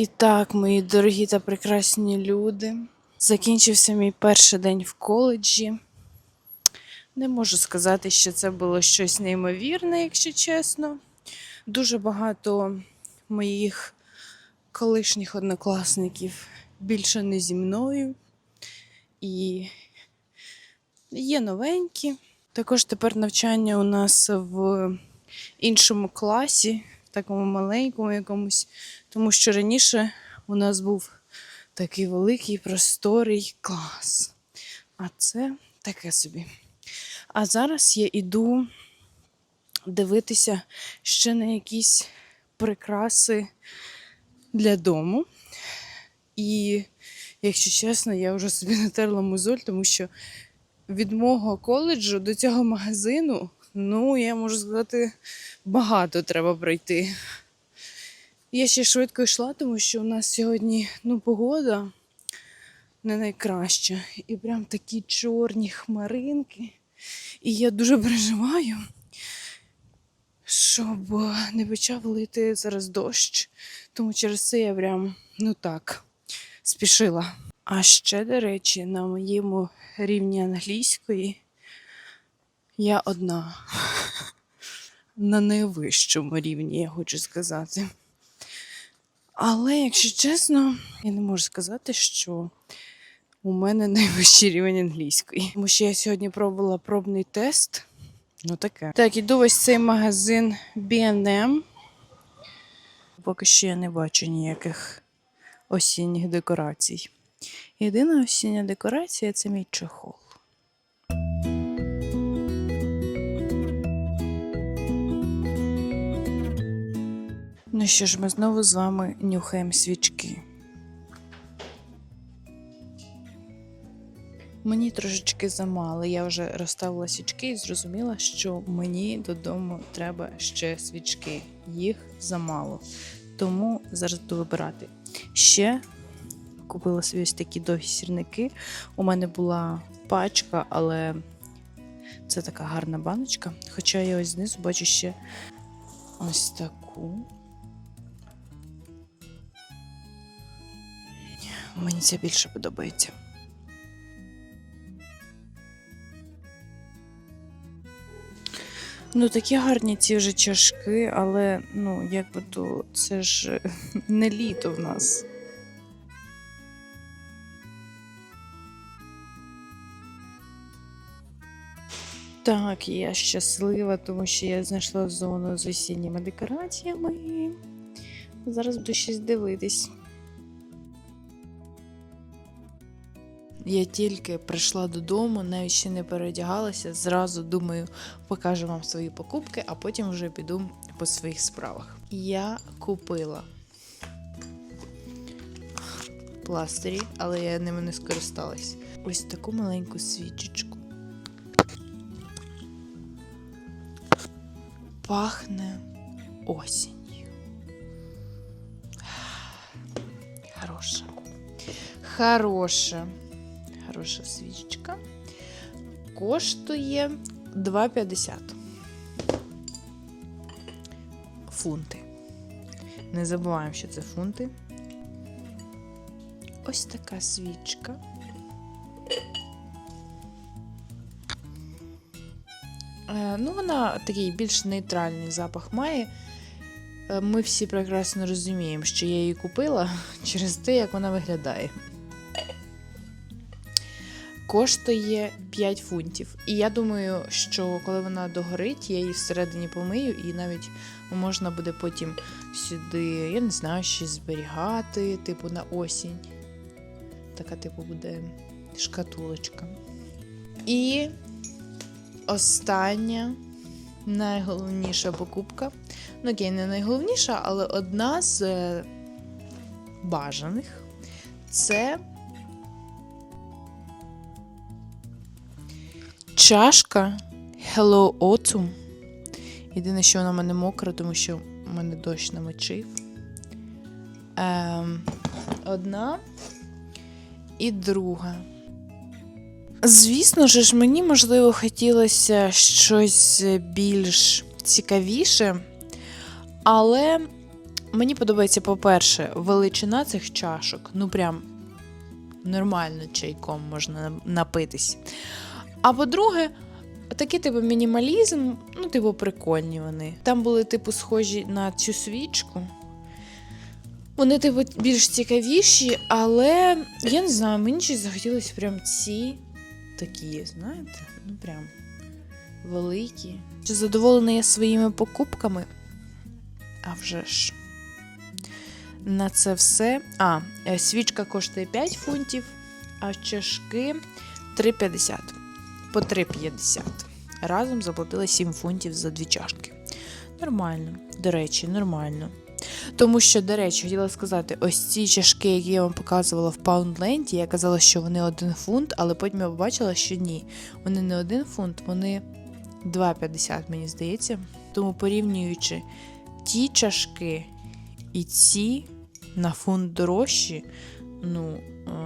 І так, мої дорогі та прекрасні люди, закінчився мій перший день в коледжі. Не можу сказати, що це було щось неймовірне, якщо чесно. Дуже багато моїх колишніх однокласників більше не зі мною. І є новенькі. Також тепер навчання у нас в іншому класі, такому маленькому якомусь, тому що раніше у нас був такий великий просторий клас. А це таке собі. А зараз я іду дивитися ще на якісь прикраси для дому. І, якщо чесно, я вже собі натерла мозоль, тому що від мого коледжу до цього магазину, ну, я можу сказати, багато треба пройти. Я ще швидко йшла, тому що у нас сьогодні ну, погода не найкраща. І прям такі чорні хмаринки. І я дуже переживаю, щоб не почав лити зараз дощ. Тому через це я прям, ну так, спішила. А ще, до речі, на моєму рівні англійської я одна. На найвищому рівні, я хочу сказати. Але, якщо чесно, я не можу сказати, що у мене найвищий рівень англійської. Тому що я сьогодні пробувала пробний тест. Ну таке. Так, іду ось цей магазин B&M. Поки що я не бачу ніяких осінніх декорацій. Єдина осіння декорація це мій чохол. Ну що ж, ми знову з вами нюхаємо свічки. Мені трошечки замало. Я вже розставила свічки і зрозуміла, що мені додому треба ще свічки. Їх замало. Тому зараз буду вибирати. Ще купила собі ось такі довгі сірники. У мене була пачка, але це така гарна баночка. Хоча я ось знизу бачу ще ось таку. Мені це більше подобається. Ну, такі гарні ці вже чашки, але ну, якби то це ж не літо в нас. Так, я щаслива, тому що я знайшла зону з осінніми декораціями. Зараз буду щось дивитись. Я тільки прийшла додому, навіть ще не переодягалася. Зразу думаю, покажу вам свої покупки, а потім вже піду по своїх справах. Я купила пластирі, але я ними не скористалась. Ось таку маленьку свічечку. Пахне осінню. Хороша. Хороша. Хороша свічка. Коштує 2,50 фунти. Не забуваємо, що це фунти. Ось така свічка. Е, Ну, вона такий більш нейтральний запах має. Е, Ми всі прекрасно розуміємо, що я її купила через те, як вона виглядає. Коштує 5 фунтів. І я думаю, що коли вона догорить, я її всередині помию, і навіть можна буде потім сюди, я не знаю, щось зберігати, типу на осінь. Така, типу, буде шкатулочка. І остання найголовніша покупка. Ну, окей, не найголовніша, але одна з е, бажаних це чашка Hello Autumn. Єдине, що вона в мене мокра, тому що в мене дощ намочив. Ем, одна і друга. Звісно ж, мені можливо хотілося щось більш цікавіше, але Мені подобається, по-перше, величина цих чашок. Ну, прям нормально чайком можна напитись. А по-друге, такий типу мінімалізм, ну, типу, прикольні вони. Там були, типу, схожі на цю свічку. Вони, типу, більш цікавіші, але я не знаю, мені щось захотілося прям ці такі, знаєте, ну прям великі. Чи задоволена я своїми покупками? А вже ж. На це все. А, е, свічка коштує 5 фунтів, а чашки 3,50. По 3,50. Разом заплатила 7 фунтів за дві чашки. Нормально, до речі, нормально. Тому що, до речі, хотіла сказати, ось ці чашки, які я вам показувала в Паундленді, я казала, що вони 1 фунт, але потім я побачила, що ні. Вони не 1 фунт, вони 2,50, мені здається. Тому порівнюючи ті чашки і ці на фунт дорожчі, ну,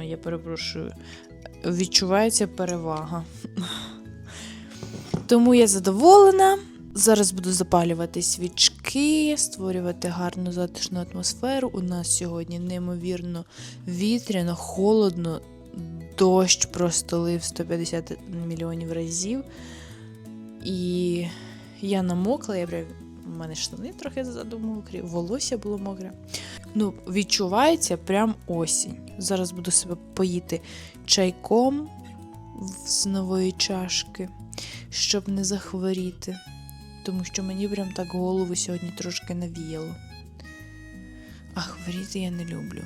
е, я перепрошую, відчувається перевага. Тому я задоволена. Зараз буду запалювати свічки, створювати гарну затишну атмосферу. У нас сьогодні неймовірно вітряно, холодно, дощ просто лив 150 мільйонів разів. І я намокла, я прям, у мене штани трохи ззаду мокрі, волосся було мокре. Ну, відчувається прям осінь. Зараз буду себе поїти чайком з нової чашки, щоб не захворіти тому що мені прям так голову сьогодні трошки навіяло. А хворіти я не люблю.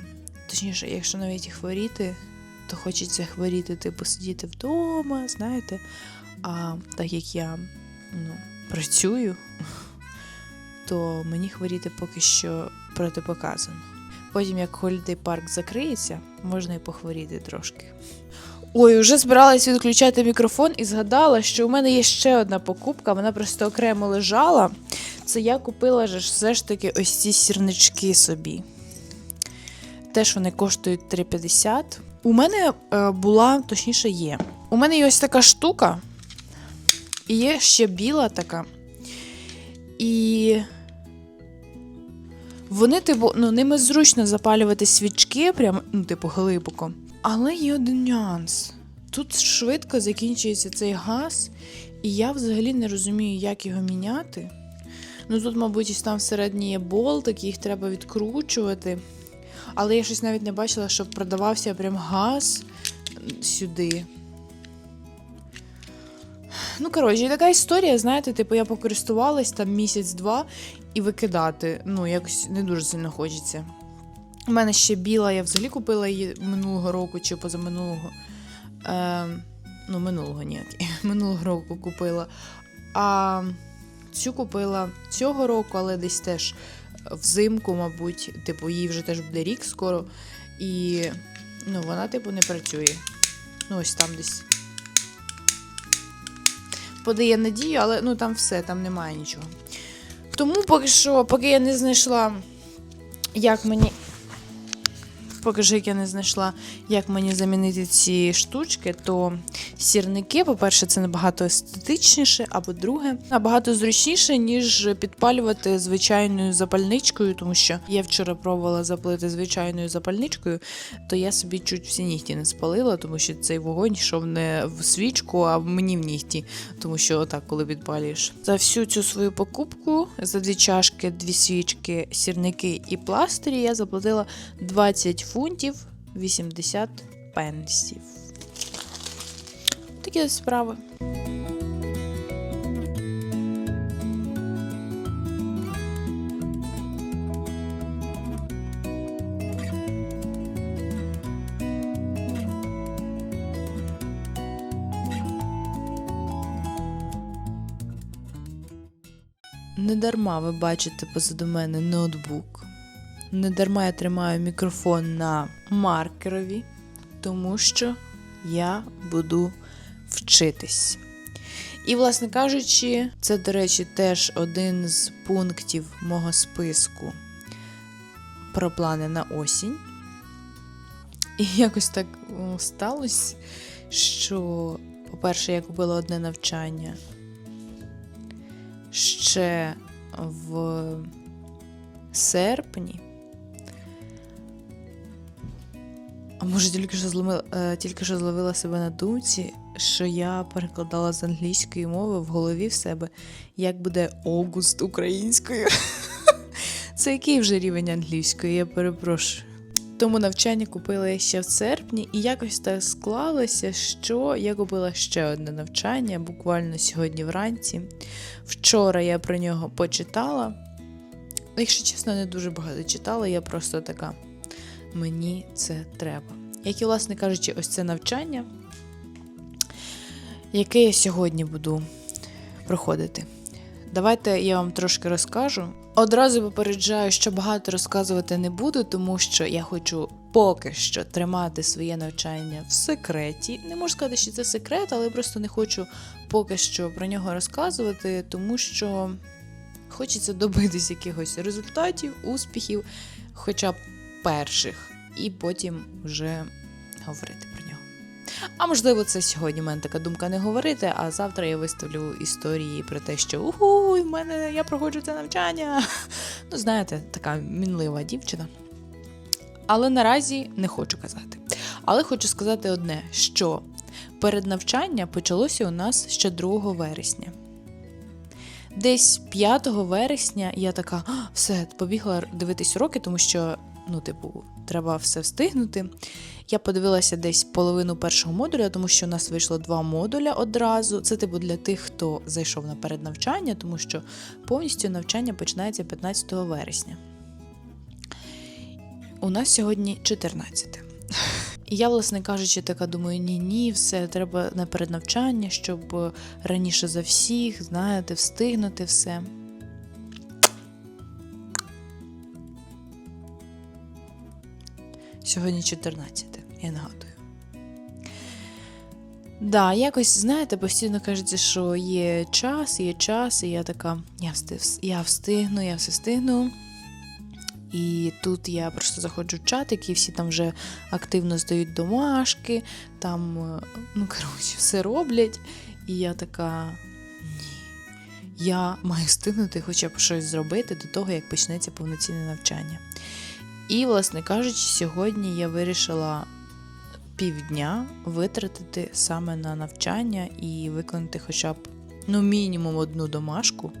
Точніше, якщо навіть і хворіти, то хочеться хворіти, типу, сидіти вдома, знаєте. А так як я ну, працюю, то мені хворіти поки що протипоказано. Потім, як Holiday парк закриється, можна і похворіти трошки. Ой, вже збиралась відключати мікрофон і згадала, що у мене є ще одна покупка, вона просто окремо лежала. Це я купила ж все ж таки ось ці сірнички собі. Теж вони коштують 3,50. У мене е, була, точніше, є. У мене є ось така штука, і є ще біла така. І вони, типу, ну, ними зручно запалювати свічки, прям, ну, типу, глибоко. Але є один нюанс. Тут швидко закінчується цей газ, і я взагалі не розумію, як його міняти. Ну тут, мабуть, там всередині є болтик, їх треба відкручувати. Але я щось навіть не бачила, щоб продавався прям газ сюди. Ну, коротше, така історія, знаєте, типу, я покористувалась там місяць-два і викидати. Ну, якось не дуже сильно хочеться. У мене ще біла, я взагалі купила її минулого року чи позаминулого. Е, ну, минулого ні, минулого року купила. А цю купила цього року, але десь теж взимку, мабуть, типу, їй вже теж буде рік скоро. І ну, вона, типу, не працює. Ну, ось там десь. Подає надію, але ну там все, там немає нічого. Тому поки що, поки я не знайшла, як мені поки що як я не знайшла, як мені замінити ці штучки, то сірники, по-перше, це набагато естетичніше, а по-друге, набагато зручніше, ніж підпалювати звичайною запальничкою, тому що я вчора пробувала запалити звичайною запальничкою, то я собі чуть всі нігті не спалила, тому що цей вогонь йшов не в свічку, а мені в нігті, тому що отак, коли підпалюєш. За всю цю свою покупку, за дві чашки, дві свічки, сірники і пластирі я заплатила 20 фунтів 80 пенсів. Такі справи. Недарма ви бачите позаду мене ноутбук. Недарма я тримаю мікрофон на маркерові, тому що я буду вчитись. І, власне кажучи, це, до речі, теж один з пунктів мого списку про плани на осінь. І якось так сталося, що, по-перше, я купила одне навчання ще в серпні. Може, тільки що зловила, е, тільки що зловила себе на думці, що я перекладала з англійської мови в голові в себе, як буде Огуст українською. Це який вже рівень англійської, я перепрошую. Тому навчання купила я ще в серпні, і якось так склалося, що я купила ще одне навчання буквально сьогодні вранці. Вчора я про нього почитала. Якщо чесно, не дуже багато читала, я просто така. Мені це треба. Як і, власне кажучи, ось це навчання, яке я сьогодні буду проходити. Давайте я вам трошки розкажу. Одразу попереджаю, що багато розказувати не буду, тому що я хочу поки що тримати своє навчання в секреті. Не можу сказати, що це секрет, але просто не хочу поки що про нього розказувати, тому що хочеться добитись якихось результатів, успіхів, хоча б перших, і потім вже говорити про нього. А можливо, це сьогодні в мене така думка не говорити, а завтра я виставлю історії про те, що угу, в мене я проходжу це навчання. Ну, знаєте, така мінлива дівчина. Але наразі не хочу казати. Але хочу сказати одне: що перед навчання почалося у нас ще 2 вересня. Десь 5 вересня я така, все, побігла дивитись уроки, тому що, ну, типу, треба все встигнути. Я подивилася десь половину першого модуля, тому що у нас вийшло два модуля одразу. Це типу для тих, хто зайшов на переднавчання, тому що повністю навчання починається 15 вересня. У нас сьогодні 14. І я, власне кажучи, така думаю, ні-ні, все, треба на переднавчання, щоб раніше за всіх, знаєте, встигнути все. Сьогодні 14, я нагадую. Да, якось, знаєте, постійно кажеться, що є час, є час, і я така, я, встиг, я встигну, я все встигну. І тут я просто заходжу в чатик, і всі там вже активно здають домашки, там, ну, коротше, все роблять. І я така. Ні, я маю встигнути хоча б щось зробити до того, як почнеться повноцінне навчання. І, власне кажучи, сьогодні я вирішила півдня витратити саме на навчання і виконати хоча б ну, мінімум одну домашку,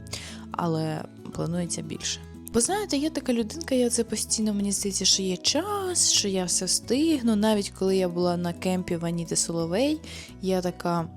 але планується більше. Бо знаєте, я така людинка, я це постійно мені здається, що є час, що я все встигну. Навіть коли я була на кемпі Ваніти Соловей, я така.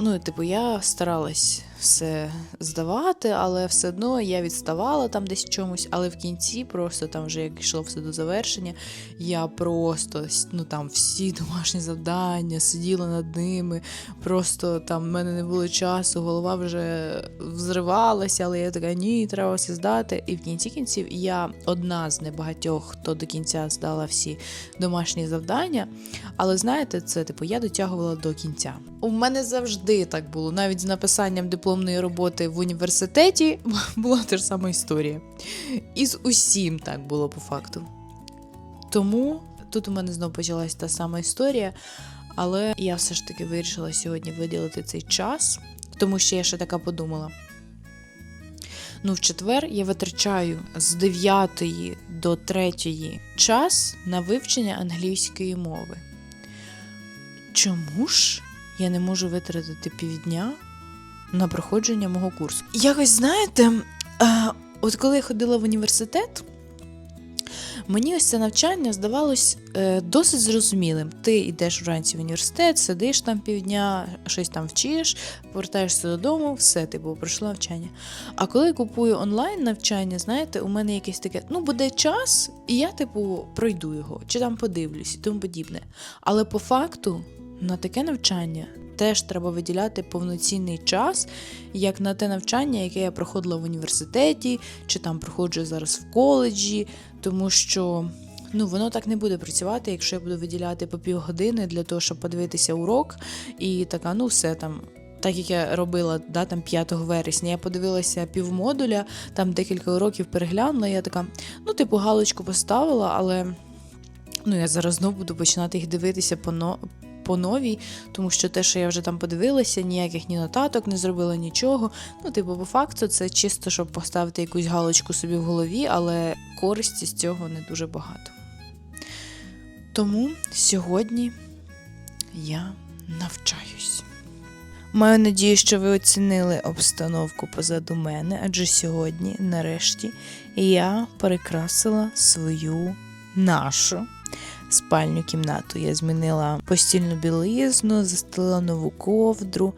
Ну, типу, я старалась все здавати, але все одно я відставала там десь чомусь, але в кінці, просто там вже як йшло все до завершення, я просто ну там всі домашні завдання, сиділа над ними. Просто там в мене не було часу, голова вже взривалася, але я така, ні, треба все здати. І в кінці кінців я одна з небагатьох, хто до кінця здала всі домашні завдання. Але знаєте, це типу я дотягувала до кінця. У мене завжди так було, навіть з написанням дипломної роботи в університеті була та ж сама історія. І з усім так було по факту. Тому тут у мене знову почалась та сама історія, але я все ж таки вирішила сьогодні виділити цей час, тому що я ще така подумала. Ну, в четвер я витрачаю з 9 до 3 час на вивчення англійської мови. Чому ж я не можу витратити півдня на проходження мого курсу? Якось, знаєте, е, от коли я ходила в університет, мені ось це навчання здавалось е, досить зрозумілим. Ти йдеш вранці в університет, сидиш там півдня, щось там вчиш, повертаєшся додому, все, типу, пройшло навчання. А коли я купую онлайн навчання, знаєте, у мене якесь таке, ну, буде час, і я, типу, пройду його, чи там подивлюсь і тому подібне. Але по факту на таке навчання теж треба виділяти повноцінний час, як на те навчання, яке я проходила в університеті, чи там проходжу зараз в коледжі, тому що ну, воно так не буде працювати, якщо я буду виділяти по півгодини для того, щоб подивитися урок, і така, ну все там. Так як я робила да, там 5 вересня, я подивилася півмодуля, там декілька уроків переглянула, я така, ну, типу, галочку поставила, але ну, я зараз знову буду починати їх дивитися по по новій, тому що те, що я вже там подивилася, ніяких ні нотаток, не зробила нічого. Ну, типу, по факту, це чисто, щоб поставити якусь галочку собі в голові, але користі з цього не дуже багато. Тому сьогодні я навчаюсь. Маю надію, що ви оцінили обстановку позаду мене, адже сьогодні, нарешті, я перекрасила свою нашу спальню кімнату. Я змінила постільну білизну, застелила нову ковдру,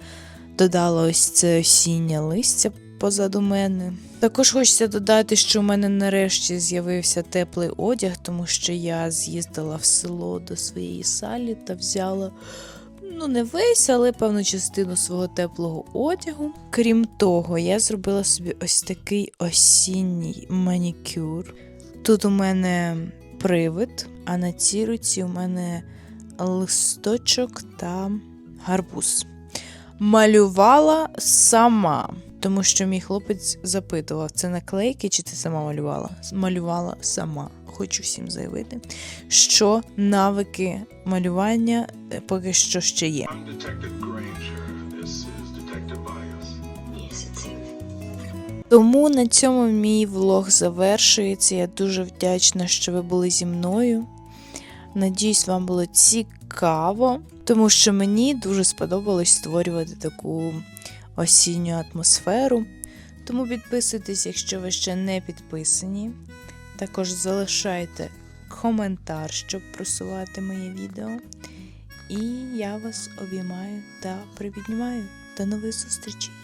додала ось це осіннє листя позаду мене. Також хочеться додати, що у мене нарешті з'явився теплий одяг, тому що я з'їздила в село до своєї салі та взяла ну не весь, але певну частину свого теплого одягу. Крім того, я зробила собі ось такий осінній манікюр. Тут у мене привид, а на цій руці у мене листочок та гарбуз. Малювала сама, тому що мій хлопець запитував, це наклейки чи ти сама малювала? Малювала сама. Хочу всім заявити, що навики малювання е, поки що ще є. Тому на цьому мій влог завершується. Я дуже вдячна, що ви були зі мною. Надіюсь, вам було цікаво, тому що мені дуже сподобалось створювати таку осінню атмосферу. Тому підписуйтесь, якщо ви ще не підписані. Також залишайте коментар, щоб просувати моє відео. І я вас обіймаю та припіднімаю. До нових зустрічей!